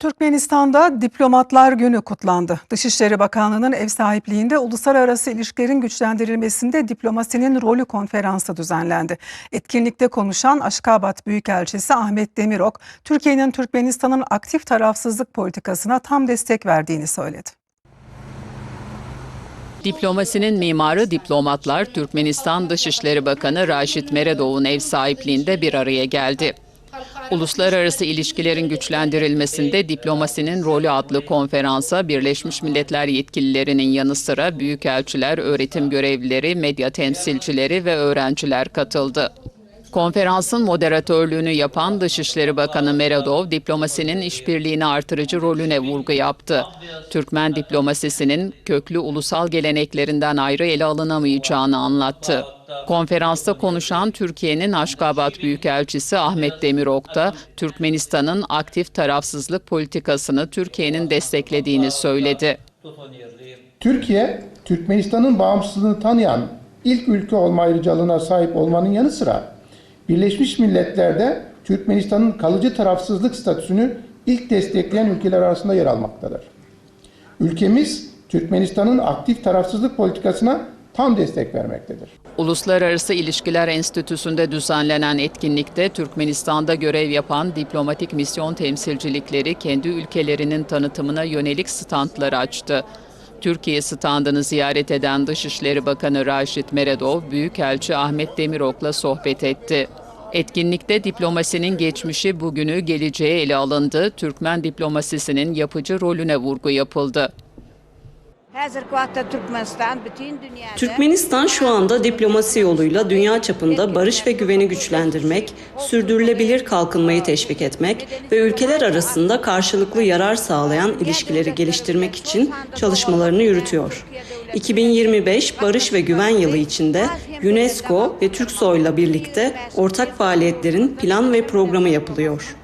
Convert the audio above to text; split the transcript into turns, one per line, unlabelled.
Türkmenistan'da Diplomatlar Günü kutlandı. Dışişleri Bakanlığı'nın ev sahipliğinde uluslararası ilişkilerin güçlendirilmesinde diplomasinin rolü konferansı düzenlendi. Etkinlikte konuşan Aşkabat Büyükelçisi Ahmet Demirok, Türkiye'nin Türkmenistan'ın aktif tarafsızlık politikasına tam destek verdiğini söyledi.
Diplomasinin mimarı diplomatlar Türkmenistan Dışişleri Bakanı Raşit Meredov'un ev sahipliğinde bir araya geldi. Uluslararası ilişkilerin güçlendirilmesinde diplomasinin rolü adlı konferansa Birleşmiş Milletler yetkililerinin yanı sıra büyükelçiler, öğretim görevlileri, medya temsilcileri ve öğrenciler katıldı. Konferansın moderatörlüğünü yapan Dışişleri Bakanı Meredov, diplomasinin işbirliğini artırıcı rolüne vurgu yaptı. Türkmen diplomasisinin köklü ulusal geleneklerinden ayrı ele alınamayacağını anlattı. Konferansta konuşan Türkiye'nin Aşkabat Büyükelçisi Ahmet Demirok da Türkmenistan'ın aktif tarafsızlık politikasını Türkiye'nin desteklediğini söyledi.
Türkiye, Türkmenistan'ın bağımsızlığını tanıyan ilk ülke olma ayrıcalığına sahip olmanın yanı sıra Birleşmiş Milletler'de Türkmenistan'ın kalıcı tarafsızlık statüsünü ilk destekleyen ülkeler arasında yer almaktadır. Ülkemiz Türkmenistan'ın aktif tarafsızlık politikasına tam destek vermektedir.
Uluslararası İlişkiler Enstitüsü'nde düzenlenen etkinlikte Türkmenistan'da görev yapan diplomatik misyon temsilcilikleri kendi ülkelerinin tanıtımına yönelik standları açtı. Türkiye standını ziyaret eden Dışişleri Bakanı Raşit Meredov, Büyükelçi Ahmet Demirok'la sohbet etti. Etkinlikte diplomasinin geçmişi, bugünü, geleceği ele alındı. Türkmen diplomasisinin yapıcı rolüne vurgu yapıldı.
Türkmenistan şu anda diplomasi yoluyla dünya çapında barış ve güveni güçlendirmek, sürdürülebilir kalkınmayı teşvik etmek ve ülkeler arasında karşılıklı yarar sağlayan ilişkileri geliştirmek için çalışmalarını yürütüyor. 2025 Barış ve Güven Yılı içinde UNESCO ve TürkSoy'la birlikte ortak faaliyetlerin plan ve programı yapılıyor.